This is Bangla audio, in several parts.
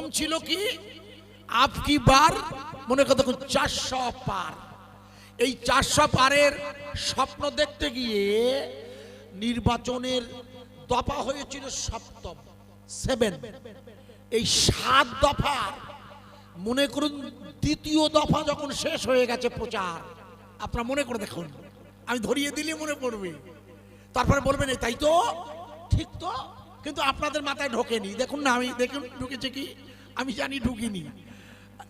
প্রথম ছিল কি? আপ কি বার? মনে কথা চারশো পার। এই চারশো পারের স্বপ্ন দেখতে গিয়ে নির্বাচনের দফা হয়েছিল সপ্তম সেভেন এই সাত দফা মনে করুন, দ্বিতীয় দফা যখন শেষ হয়ে গেছে প্রচার, আপনারা মনে করে দেখুন, আমি ধরিয়ে দিলে মনে পড়বে। তারপরে বলবেন, "এই তাই তো? ঠিক তো? কিন্তু আপনাদের মাথায় ঢোকেনি। দেখুন না, আমি দেখুন ঢুকেছে কি? আমি জানি ঢুকিনি।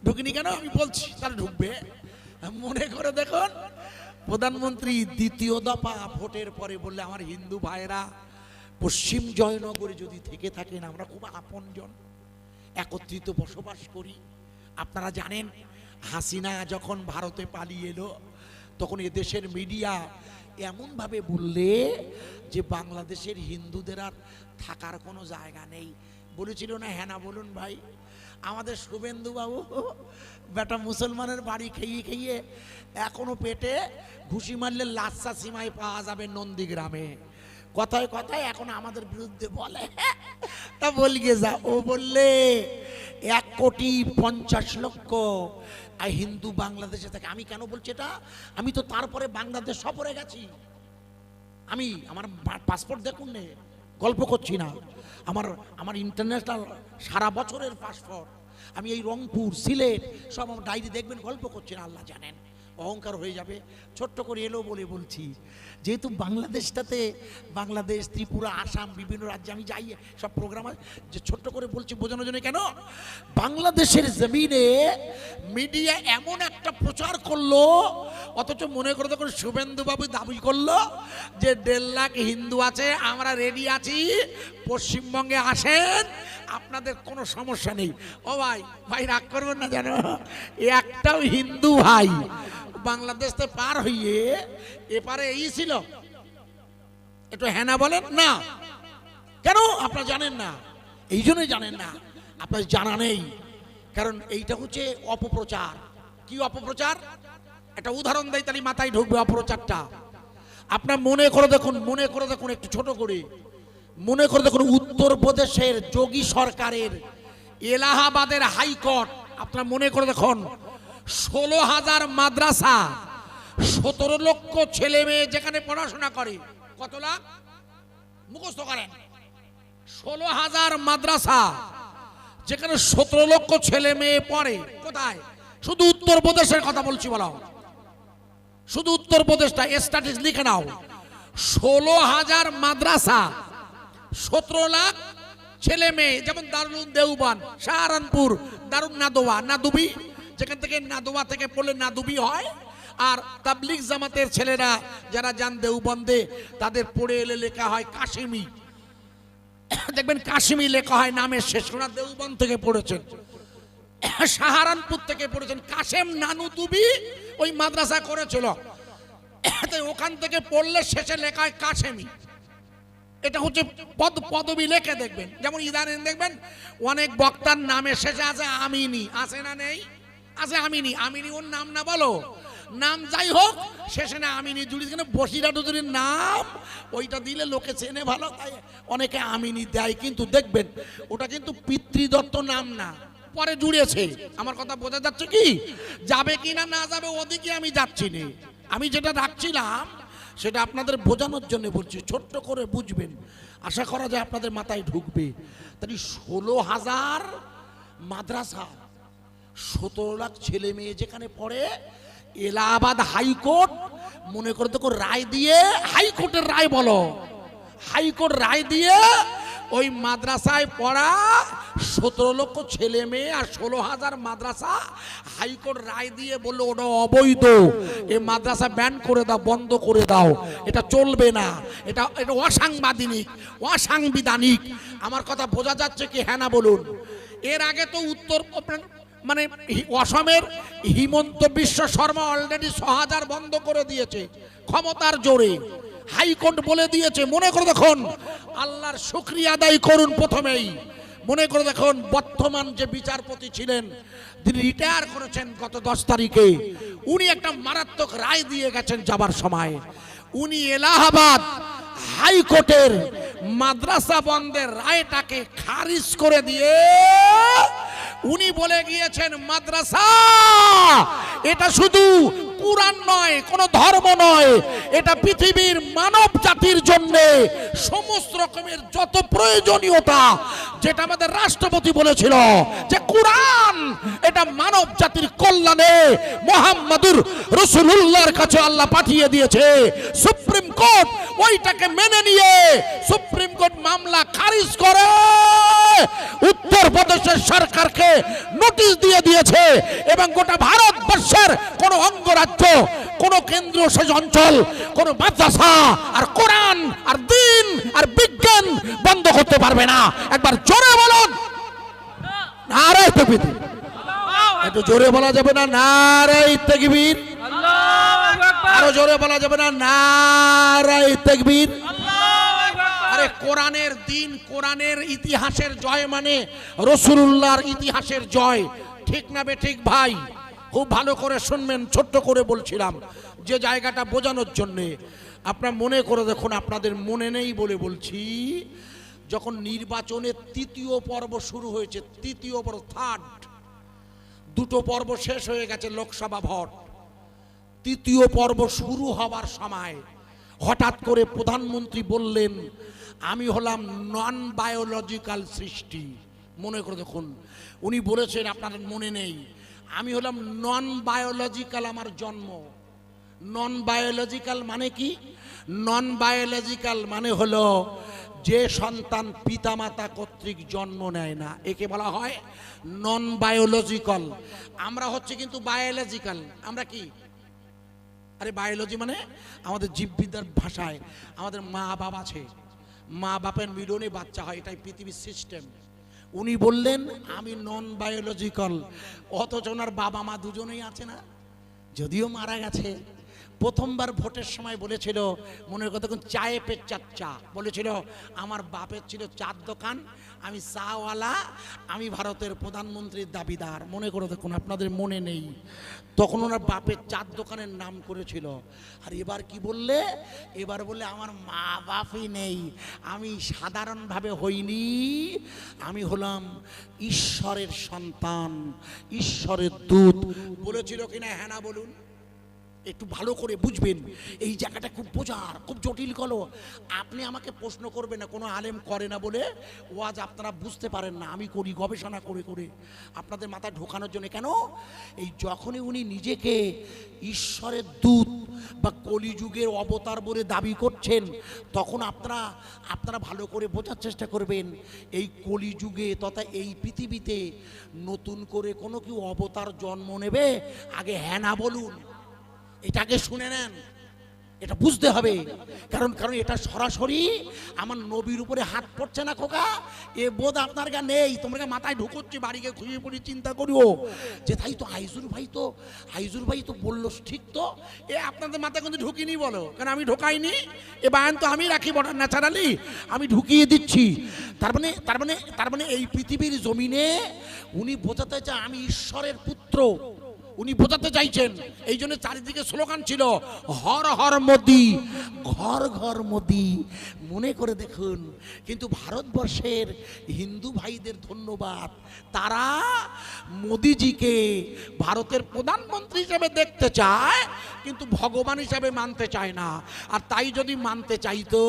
ঢুকিনি কেন? আমি বলছি, তারা ঢুকবে। মনে করে দেখুন, প্রধানমন্ত্রী দ্বিতীয় দফা ভোটের পরে বললে, আমার হিন্দু ভাইয়েরা, পশ্চিম জয়নগরে যদি থেকে থাকেন, আমরা খুব আপনজন। একত্রিত বসবাস করি। আপনারা জানেন, হাসিনা যখন ভারতে পালিয়ে এলো, তখন এদেশের মিডিয়া এমনভাবে বললে যে, বাংলাদেশের হিন্দুদের আর থাকার কোনো জায়গা নেই। বলেছিল না হ্যাঁ না, বলুন ভাই। আমাদের শুভেন্দু বাবু বেটা মুসলমানের বাড়ি খেয়ে খেয়ে এখনও পেটে ঘুষি মারলে লাচ্ছা সীমায় পাওয়া যাবে নন্দীগ্রামে। কথায় কথায় এখন আমাদের বিরুদ্ধে বলে। তা বলিয়ে যা, ও বললে, এক কোটি পঞ্চাশ লক্ষ হিন্দু বাংলাদেশে থাকে। আমি কেন বলছি এটা? আমি তো তারপরে বাংলাদেশ সফরে গেছি। আমি আমার পাসপোর্ট দেখুন নে, গল্প করছি না। আমার আমার ইন্টারন্যাশনাল সারা বছরের পাসপোর্ট। আমি এই রংপুর সিলেট, সব আমার ডায়েরি দেখবেন, গল্প করছেন, আল্লাহ জানেন। অহংকার হয়ে যাবে। ছোট্ট করে এলো বলে বলছি, যেহেতু বাংলাদেশটাতে, বাংলাদেশ, ত্রিপুরা, আসাম, বিভিন্ন রাজ্যে আমি যাই, সব প্রোগ্রাম যে ছোট্ট করে বলছি, বোঝানোর জন্য কেন? বাংলাদেশের জমিনে মিডিয়া এমন একটা প্রচার করল, অথচ মনে করে দেখুন, শুভেন্দুবাবু দাবি করল যে দেড় লাখ হিন্দু আছে, আমরা রেডি আছি পশ্চিমবঙ্গে আসেন, আপনাদের কোনো সমস্যা নেই। ও ভাই ভাই রাগ করবেন না যেন। একটাও হিন্দু ভাই বাংলাদেশ থেকে পার হইয়ে এপারে এই ছিল। একটু হ্যাঁ না বলেন? না। কেন? আপনারা জানেন না। এই জন্যই জানেন না। আপনার জানা নেই। কারণ এইটা হচ্ছে অপপ্রচার। কি অপপ্রচার? একটা উদাহরণ দেয় তাহলে মাথায় ঢুকবে অপপ্রচারটা। আপনার মনে করে দেখুন, মনে করে দেখুন একটু ছোট করে। মনে করে দেখুন, উত্তরপ্রদেশের যোগী সরকারের এলাহাবাদের হাইকোর্ট, আপনার মনে করে দেখুন, ষোলো হাজার মাদ্রাসা, সতেরো লক্ষ ছেলে মেয়ে যেখানে পড়াশোনা করে, কত লাখ? মুখস্থ করেন। ষোলো হাজার মাদ্রাসা, যেখানে সতেরো লক্ষ ছেলে মেয়ে পড়ে, কোথায়? শুধু উত্তরপ্রদেশের কথা বলছি বলো। শুধু উত্তরপ্রদেশটা স্ট্যাটিস লিখে নাও। ষোলো হাজার মাদ্রাসা সতেরো লাখ ছেলে মেয়ে, যেমন দারুণ দেওবান, সাহারানপুর, দারুণ নাদোয়া, নাদুবি, যেখান থেকে নাদোয়া থেকে পড়লে নাদুবি হয়। আর তাবলিগ জামাতের ছেলেরা, যারা যান দেওবন্দে, তাদের পড়ে এলে লেখা হয় কাশিমি। দেখবেন কাশ্মী লেখা হয় নামের শেষ ওনার দেওবন থেকে পড়েছেন। সাহারানপুর থেকে পড়েছেন। কাশেম নানু তুবি ওই মাদ্রাসা করেছিল। ওখান থেকে পড়লে শেষে লেখা হয় কাশেমি। এটা হচ্ছে পদ পদবি লেখে দেখবেন। যেমন ইদানিং দেখবেন অনেক বক্তার নামের শেষে আছে আমিনি। আছে না নেই? আছে আমিনি। আমিনি ওর নাম না বলো। নাম যাই হোক, শেষে না আমিনি জুড়ি। কেন বসিরা টুজুরির নাম, ওইটা দিলে লোকে চেনে ভালো, তাই অনেকে আমিনি দেয়। কিন্তু দেখবেন, ওটা কিন্তু পিতৃদত্ত নাম না। পরে জুড়েছে। আমার কথা বোঝা যাচ্ছে কি? যাবে কি না না যাবে, ওদিকে আমি যাচ্ছি নে। আমি যেটা রাখছিলাম সেটা আপনাদের বোঝানোর জন্য বলছি, ছোট্ট করে বুঝবেন। আশা করা যায় আপনাদের মাথায় ঢুকবে। তাই ষোলো হাজার মাদ্রাসা, সতেরো লাখ ছেলে মেয়ে যেখানে পড়ে, এলাহাবাদ হাইকোর্ট, মনে করে দেখো, রায় দিয়ে, হাইকোর্টের রায় বলো। হাইকোর্ট রায় দিয়ে ওই মাদ্রাসায় পড়া সতেরো লক্ষ ছেলে মেয়ে আর ষোলো হাজার মাদ্রাসা হাইকোর্ট রায় দিয়ে বলল, ওটা অবৈধ। এ মাদ্রাসা ব্যান করে দাও, বন্ধ করে দাও। এটা চলবে না। এটা এটা অসাংবাদিক অসাংবিধানিক। আমার কথা বোঝা যাচ্ছে কি? হ্যাঁ না, বলুন। এর আগে তো উত্তর মানে অসমের হিমন্ত বিশ্ব শর্মা অলরেডি ছ হাজার বন্ধ করে দিয়েছে, ক্ষমতার জোরে। হাইকোর্ট বলে দিয়েছে, মনে করে দেখুন, আল্লাহর শুক্রিয়া আদায় করুন প্রথমেই। মনে করে দেখুন, বর্তমান যে বিচারপতি ছিলেন, তিনি রিটায়ার করেছেন গত দশ তারিখে। উনি একটা মারাত্মক রায় দিয়ে গেছেন যাবার সময়। উনি এলাহাবাদ হাইকোর্টের মাদ্রাসা বন্ধের রায়টাকে খারিজ করে দিয়ে উনি বলে গিয়েছেন, মাদ্রাসা, এটা শুধু কুরআন নয়, কোনো ধর্ম নয়। এটা পৃথিবীর মানব জাতির জন্য সমস্ত রকমের যত প্রয়োজনীয়তা যেটা আমাদের রাষ্ট্রপতি বলেছিল, যে কোরআন এটা মানব জাতির কল্যাণে মোহাম্মদুর রসুলুল্লাহর কাছে আল্লাহ পাঠিয়ে দিয়েছে। সুপ্রিম কোর্ট ওইটাকে মেনে নিয়ে, সুপ্রিম কোর্ট মামলা খারিজ করে উত্তর প্রদেশের সরকারকে নোটিশ দিয়ে দিয়েছে এবং গোটা ভারতবর্ষের অঙ্গরাজ্য কোন কেন্দ্রীয় শাসিত অঞ্চল কোন মাদ্রাসা আর কোরআন আর দিন আর বিজ্ঞান বন্ধ করতে পারবে না। একবার জোরে বলুন। নারে তকবীর। জোরে বলা যাবে না নারে তকবীর। আরও জোরে বলা যাবে না নারে তকবীর। আরে কোরআনের দিন, কোরআনের ইতিহাসের জয় মানে রসুলুল্লাহর ইতিহাসের জয়। ঠিক না বে ঠিক ভাই? খুব ভালো করে শুনবেন, ছোট্ট করে বলছিলাম যে জায়গাটা বোঝানোর জন্যে। আপনার মনে করে দেখুন, আপনাদের মনে নেই বলে বলছি, যখন নির্বাচনের তৃতীয় পর্ব শুরু হয়েছে, তৃতীয় পর্ব থার্ড দুটো পর্ব শেষ হয়ে গেছে লোকসভা ভোট। তৃতীয় পর্ব শুরু হবার সময় হঠাৎ করে প্রধানমন্ত্রী বললেন, আমি হলাম নন বায়োলজিক্যাল সৃষ্টি। মনে করে দেখুন, উনি বলেছেন, আপনাদের মনে নেই। আমি হলাম নন বায়োলজিক্যাল আমার জন্ম। নন বায়োলজিক্যাল মানে কি? নন বায়োলজিক্যাল মানে হলো যে সন্তান পিতামাতা কর্তৃক জন্ম নেয় না। একে বলা হয় নন বায়োলজিক্যাল আমরা হচ্ছে কিন্তু বায়োলজিক্যাল আমরা কি? আরে বায়োলজি মানে আমাদের জীববিদ্যার ভাষায়। আমাদের মা বাবা আছে। মা বাপের মিলনে বাচ্চা হয়, এটাই পৃথিবীর সিস্টেম উনি বললেন, আমি নন বায়োলজিক্যাল অথচ ওনার বাবা মা দুজনেই আছে না? যদিও মারা গেছে প্রথমবার ভোটের সময় বলেছিল, মনের কথা কোন চায়ে পেট চা বলেছিল, আমার বাপের ছিল চার দোকান, আমি চাওয়ালা, আমি ভারতের প্রধানমন্ত্রীর দাবিদার। মনে করে দেখুন, আপনাদের মনে নেই। তখন ওনার বাপের চার দোকানের নাম করেছিল। আর এবার কি বললে? এবার বললে, আমার মা বাপই নেই, আমি সাধারণভাবে হইনি, আমি হলাম ঈশ্বরের সন্তান, ঈশ্বরের দূত। বলেছিল কিনা হ্যাঁ বলুন। একটু ভালো করে বুঝবেন। এই জায়গাটা খুব বোঝার, খুব জটিল গলো আপনি আমাকে প্রশ্ন করবেন না, কোনো আলেম করে না বলে ওয়াজ আপনারা বুঝতে পারেন না, আমি করি গবেষণা করে করে। আপনাদের মাথায় ঢোকানোর জন্য কেন? এই যখনই উনি নিজেকে ঈশ্বরের দূত বা কলিযুগের অবতার বলে দাবি করছেন, তখন আপনারা আপনারা ভালো করে বোঝার চেষ্টা করবেন, এই কলিযুগে তথা এই পৃথিবীতে নতুন করে কোনো কি অবতার জন্ম নেবে? আগে হ্যাঁ না বলুন। এটাকে শুনে নেন। এটা বুঝতে হবে। কারণ কারণ এটা সরাসরি আমার নবীর উপরে হাত পড়ছে না খোকা। এ বোধ আপনার গা নেই। তোমরা মাথায় ঢুকোচ্ছে, বাড়িকে খুঁজে পড়ি, চিন্তা করিও। যে তাই তো আইজুর ভাই তো, আইজুর ভাই তো বলল, ঠিক তো? এ আপনাদের মাথায় কিন্তু ঢুকিনি বলো। কারণ আমি ঢোকাইনি? এ বায়ান তো আমি রাখি বড় ন্যাচারালি। আমি ঢুকিয়ে দিচ্ছি। তার মানে তার মানে তার মানে এই পৃথিবীর জমিনে উনি বোঝাতে চায় আমি ঈশ্বরের পুত্র। উনি বোঝাতে চাইছেন। এই জন্য চারিদিকে স্লোগান ছিল হর হর মোদি ঘর ঘর মোদি, মনে করে দেখুন। কিন্তু ভারতবর্ষের হিন্দু ভাইদের ধন্যবাদ। তারা মোদিজিকে ভারতের প্রধানমন্ত্রী হিসেবে দেখতে চায়, কিন্তু ভগবান হিসাবে মানতে চায় না। আর তাই যদি মানতে চাইতো,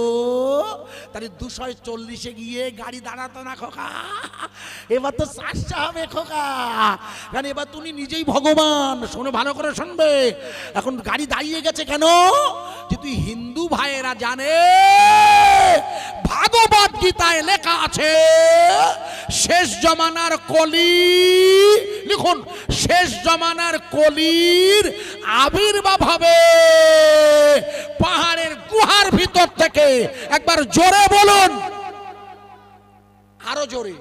তাহলে দুশো চল্লিশে গিয়ে গাড়ি দাঁড়াতো না খোকা। এবার তো চাষটা হবে খোকা। কারণ এবার তুমি নিজেই ভগবান, শুনে, ভালো করে শুনবে। এখন গাড়ি দাঁড়িয়ে গেছে কেন? যে তুই হিন্দু ভাইয়েরা জানে ভাগবত গীতায় লেখা আছে শেষ জমানার কলি লিখুন শেষ জমানার কলির আবির্ভাব হবে। পাহাড়ের গুহার ভিতর থেকে একবার জোরে বলুন। আরও জোরে।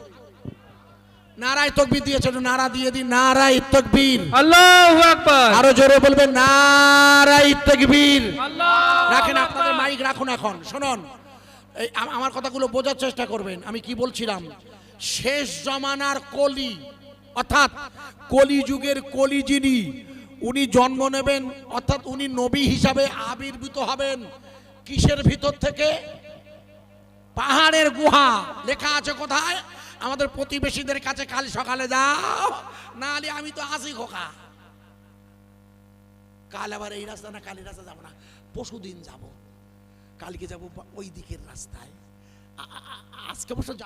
নারায় তকবির দিয়েছেন নারা দিয়ে দিন নারায় তকবীর। আল্লাহু আকবার। আরও জোরে বলবেন নারায় তকবীর। আল্লাহু রাখেন আপনাদের মাইক রাখুন এখন শুনুন। এই আমার কথাগুলো বোঝার চেষ্টা করবেন আমি কি বলছিলাম? শেষ জমানার কলি অর্থাৎ কলি যুগের কলি যিনি উনি জন্ম নেবেন অর্থাৎ উনি নবী হিসাবে আবির্ভূত হবেন কিসের ভিতর থেকে? পাহাড়ের গুহা লেখা আছে কোথায়? আমাদের প্রতিবেশীদের কাছে কাল সকালে যাও না হলে আমি তো আসি খোকা। কাল আবার এই রাস্তা না কালী রাস্তা যাব না। পরশু দিন যাব। কালকে যাব ওই দিকের রাস্তায়। আজকে অবশ্য